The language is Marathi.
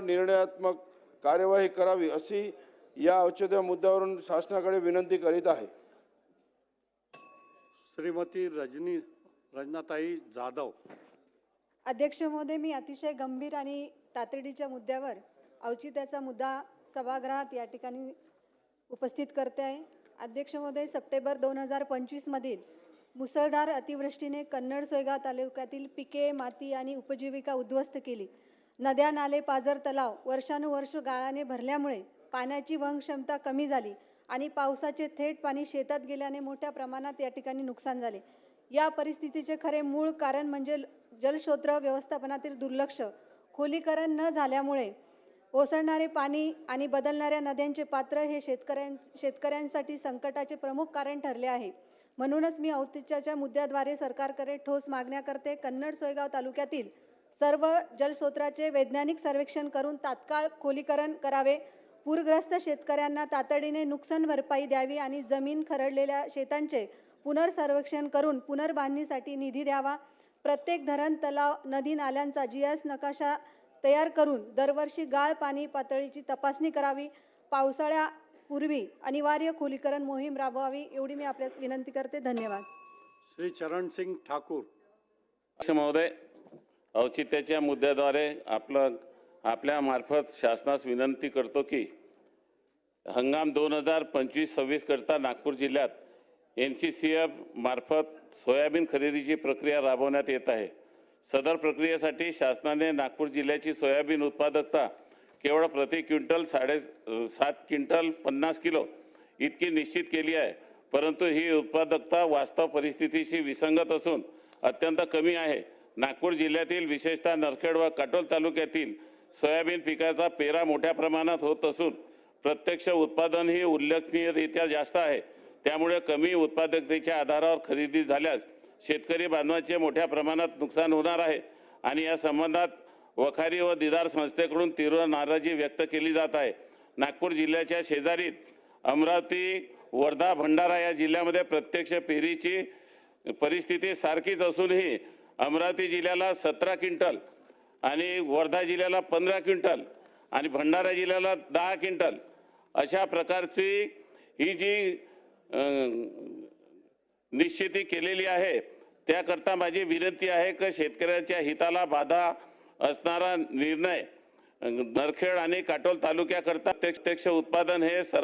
तात्काळ निर्णयात्मक कार्यवाही करावी अशी या औषध मुद्द्यावरून शासनाकडे विनंती करीत आहे. श्रीमती रजनी रजनाताई जाधव. अध्यक्ष महोदय मी अतिशय गंभीर आणि तातडीच्या मुद्द्यावर औचित्याचा मुद्दा सभागृहात या ठिकाणी उपस्थित करते आहे. अध्यक्ष महोदय सप्टेंबर दोन हजार पंचवीसमधील मुसळधार अतिवृष्टीने कन्नड सोयगाव तालुक्यातील पिके माती आणि उपजीविका उद्ध्वस्त केली. नद्या नाले पाझर तलाव वर्षानुवर्ष गाळाने भरल्यामुळे पाण्याची वहन क्षमता कमी झाली आणि पावसाचे थेट पाणी शेतात गेल्याने मोठ्या प्रमाणात या ठिकाणी नुकसान झाले. या परिस्थितीचे खरे मूळ कारण म्हणजे जलस्रोत व्यवस्थापनातील दुर्लक्ष. खोलीकरण न झाल्यामुळे ओसरणारे पाणी आणि बदलणाऱ्या नद्यांचे पात्र हे शेतकऱ्यां शेतकऱ्यांसाठी संकटाचे प्रमुख कारण ठरले आहे. म्हणूनच मी औतिच्याच्या मुद्द्याद्वारे सरकारकडे ठोस मागण्या करते. कन्नड सोयगाव तालुक्यातील सर्व जलस्रोताचे वैज्ञानिक सर्वेक्षण करून तात्काळ खोलीकरण करावे. पूरग्रस्त शेतकऱ्यांना तातडीने नुकसान भरपाई द्यावी आणि जमीन खरडलेल्या शेतांचे पुनर्सर्वेक्षण करून पुनर्बांधणीसाठी निधी द्यावा. प्रत्येक धरण तलाव नदी नाल्यांचा जी एस नकाशा तयार करून दरवर्षी गाळ पाणी पातळीची तपासणी करावी. पावसाळ्यापूर्वी अनिवार्य खोलीकरण मोहीम राबवावी एवढी मी आपल्यास विनंती करते. धन्यवाद. श्री चरण सिंग ठाकूर. महोदय औचित्याच्या मुद्द्याद्वारे आपलं आपल्यामार्फत शासनास विनंती करतो की हंगाम दोन हजार पंचवीस सव्वीस करता नागपूर जिल्ह्यात एन सी सी एफ मार्फत सोयाबीन खरेदीची प्रक्रिया राबवण्यात येत आहे. सदर प्रक्रियेसाठी शासनाने नागपूर जिल्ह्याची सोयाबीन उत्पादकता केवळ प्रति क्विंटल साडे सात क्विंटल पन्नास किलो इतकी निश्चित केली आहे. परंतु ही उत्पादकता वास्तव परिस्थितीशी विसंगत असून अत्यंत कमी आहे. नागपूर जिल्ह्यातील विशेषतः नरखेड व काटोल तालुक्यातील सोयाबीन पिकाचा पेरा मोठ्या प्रमाणात होत असून प्रत्यक्ष उत्पादनही उल्लेखनीयरित्या जास्त आहे. त्यामुळे कमी उत्पादकतेच्या आधारावर खरेदी झाल्यास शेतकरी बांधवांचे मोठ्या प्रमाणात नुकसान होणार आहे आणि या संबंधात वखारी व दिदार संस्थेकडून तीव्र नाराजी व्यक्त केली जात आहे. नागपूर जिल्ह्याच्या शेजारीत अमरावती वर्धा भंडारा या जिल्ह्यामध्ये प्रत्यक्ष पेरीची परिस्थिती सारखीच असूनही अमरावती जिल्ह्याला सतरा क्विंटल आणि वर्धा जिल्ह्याला पंधरा क्विंटल आणि भंडारा जिल्ह्याला दहा क्विंटल अशा प्रकारची ही जी निश्चिती केलेली आहे त्याकरता माझी विनंती आहे की शेतकऱ्याच्या हिताला बाधा असणारा निर्णय नरखेड आणि काटोल तालुक्याकरता प्रत्यक्ष उत्पादन हे सरा